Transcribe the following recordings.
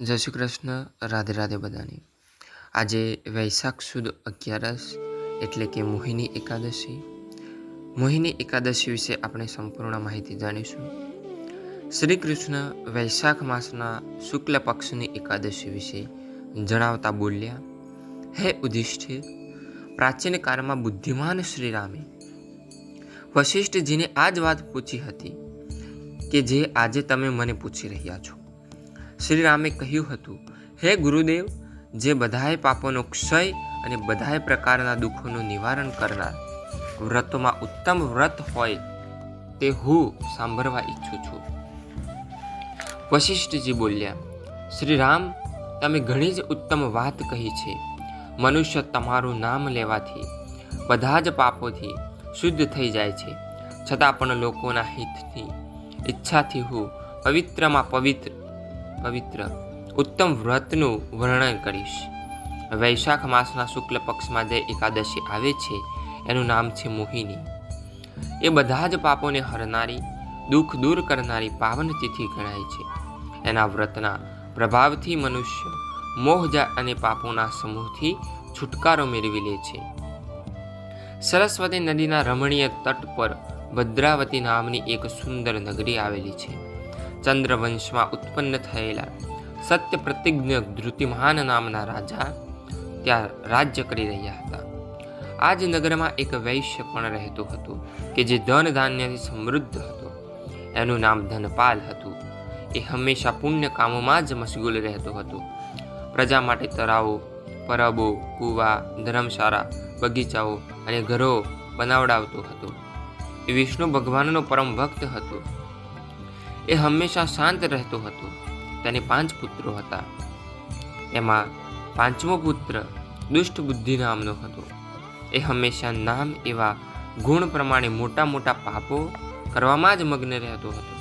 જય શ્રી કૃષ્ણ, રાધે રાધે બધાની. આજે વૈશાખ સુદ અગિયારસ એટલે કે મોહિની એકાદશી. મોહિની એકાદશી વિશે આપણે સંપૂર્ણ માહિતી જાણીશું. શ્રી કૃષ્ણ વૈશાખ માસના શુક્લ પક્ષની એકાદશી વિશે જણાવતા બોલ્યા, હે ઉધિષ્ઠિર, પ્રાચીન કાળમાં બુદ્ધિમાન શ્રીરામે વશિષ્ઠજીને આ જ વાત પૂછી હતી કે જે આજે તમે મને પૂછી રહ્યા છો. શ્રી રામે કહ્યું હતું, હે ગુરુદેવ, જે બધાય પાપોનો ક્ષય અને બધાય પ્રકારના દુઃખોનું નિવારણ કરનાર વ્રતોમાં ઉત્તમ વ્રત હોય તે હું સાંભળવા ઈચ્છું છું. વશિષ્ઠજી બોલ્યા શ્રી રામ તમે ઘણી જ ઉત્તમ વાત કહી છે. મનુષ્ય તમારું નામ લેવાથી બધા જ પાપોથી શુદ્ધ થઈ જાય છે. છતાં પણ લોકોના હિતથી ઈચ્છાથી હું પવિત્રમાં પવિત્ર પવિત્ર, ઉત્તમ વ્રતનું વર્ણન કરીશ. વૈશાખ માસના શુક્લ પક્ષમાં જે એકાદશી આવે છે, એનું નામ છે મોહિની. એ બધા જ પાપોને હરનારી, દુઃખ દૂર કરનારી પાવન તિથિ ગણાય છે. એના વ્રતના પ્રભાવથી મનુષ્ય મોહજા અને પાપોના સમૂહથી છુટકારો મેળવી લે છે. સરસ્વતી નદીના રમણીય તટ પર ભદ્રાવતી નામની એક સુંદર નગરી આવેલી છે. ચંદ્રવંશમાં ઉત્પન્ન થયેલા સત્ય પ્રતિજ્ઞ ધૃતિમાન નામના રાજા ત્યાં રાજ્ય કરી રહ્યા હતા. આ જ નગરમાં એક વૈશ્ય પણ રહેતો હતો કે જે ધન ધાન્યથી સમૃદ્ધ હતો. એનું નામ ધનપાલ હતું. એ હંમેશા પુણ્ય કામોમાં જ મશગુલ રહેતો હતો. પ્રજા માટે તળાવો પરબો, કૂવા, ધર્મશાળા, બગીચાઓ અને ઘરો બનાવડાવતો હતો. એ વિષ્ણુ ભગવાનનો પરમ ભક્ત હતો. એ હંમેશા શાંત રહેતો હતો. તેને પાંચ પુત્રો હતા. એમાં પાંચમો પુત્ર દુષ્ટ બુદ્ધિ નામનો હતો. એ હંમેશા નામ એવા ગુણ પ્રમાણે મોટા મોટા પાપો કરવામાં જ મગ્ન રહેતો હતો.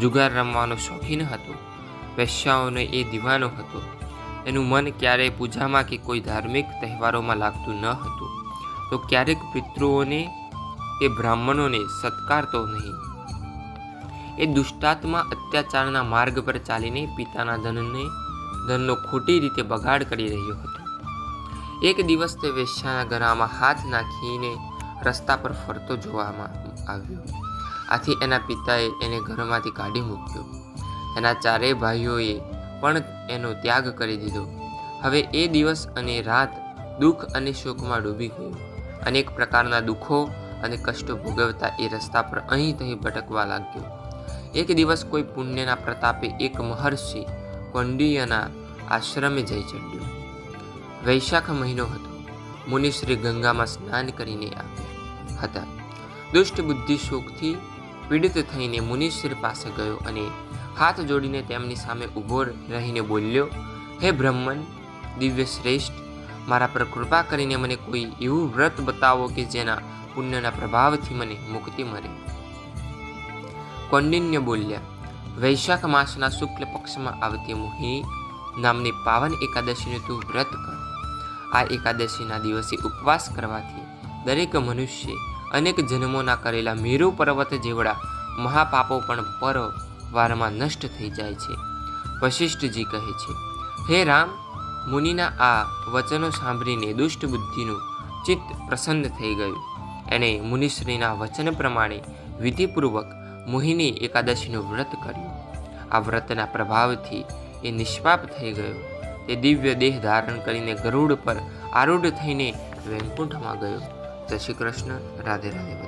જુગાર રમવાનો શોખીન હતો. વેશ્યાઓને એ દીવાનો હતો. એનું મન ક્યારેય પૂજામાં કે કોઈ ધાર્મિક તહેવારોમાં લાગતું ન હતું. તો ક્યારેક પિતૃઓને કે બ્રાહ્મણોને સત્કારતો નહીં. એ દુષ્ટાત્મા અત્યાચારના માર્ગ પર ચાલીને પિતાના ધનને, ધનનો ખોટી રીતે બગાડ કરી રહ્યો હતો. એક દિવસ તે વેશ્યાના ગળામાં હાથ નાખીને રસ્તા પર ફરતો જોવામાં આવ્યો. આથી એના પિતાએ એને ઘરમાંથી કાઢી મૂક્યો. એના ચારેય ભાઈઓએ પણ એનો ત્યાગ કરી દીધો. હવે એ દિવસ અને રાત દુઃખ અને શોકમાં ડૂબી ગયું. અનેક પ્રકારના દુઃખો અને કષ્ટો ભોગવતા એ રસ્તા પર અહીં તહીં ભટકવા લાગ્યો. એક દિવસ કોઈ પુણ્યના પ્રતાપે એક મહર્ષિ કોંડિયના આશ્રમે જઈ ચડ્યો. વૈશાખ મહિનો હતો. મુનિશ્રી ગંગામાં સ્નાન કરીને આવ્યા હતા. દુષ્ટ બુદ્ધિ શોકથી પીડિત થઈને મુનિશ્રી પાસે ગયો અને હાથ જોડીને તેમની સામે ઊભો રહીને બોલ્યો, હે બ્રહ્મન, દિવ્ય શ્રેષ્ઠ, મારા પર કૃપા કરીને મને કોઈ એવું વ્રત બતાવો કે જેના પુણ્યના પ્રભાવથી મને મુક્તિ મળે. કૌંડિન્ય બોલ્યા, વૈશાખ માસના શુક્લ પક્ષમાં આવતી મોહિની નામની પાવન એકાદશીનું તું વ્રત કર. આ એકાદશીના દિવસે ઉપવાસ કરવાથી દરેક મનુષ્ય અનેક જન્મોના કરેલા મેરુ પર્વત જેવડા મહાપાપો પણ પર વારમાં નષ્ટ થઈ જાય છે. વશિષ્ઠજી કહે છે, હે રામ, મુનિના આ વચનો સાંભળીને દુષ્ટ બુદ્ધિનું ચિત્ત પ્રસન્ન થઈ ગયું. એણે મુનિશ્રીના વચન પ્રમાણે વિધિપૂર્વક મોહિની એકાદશીનું વ્રત કર્યું. આ વ્રતના પ્રભાવથી એ નિષ્પાપ થઈ ગયો. તે દિવ્ય દેહ ધારણ કરીને ગરુડ પર આરૂઢ થઈને વૈકુંઠમાં ગયો. જય શ્રી કૃષ્ણ. રાધે રાધે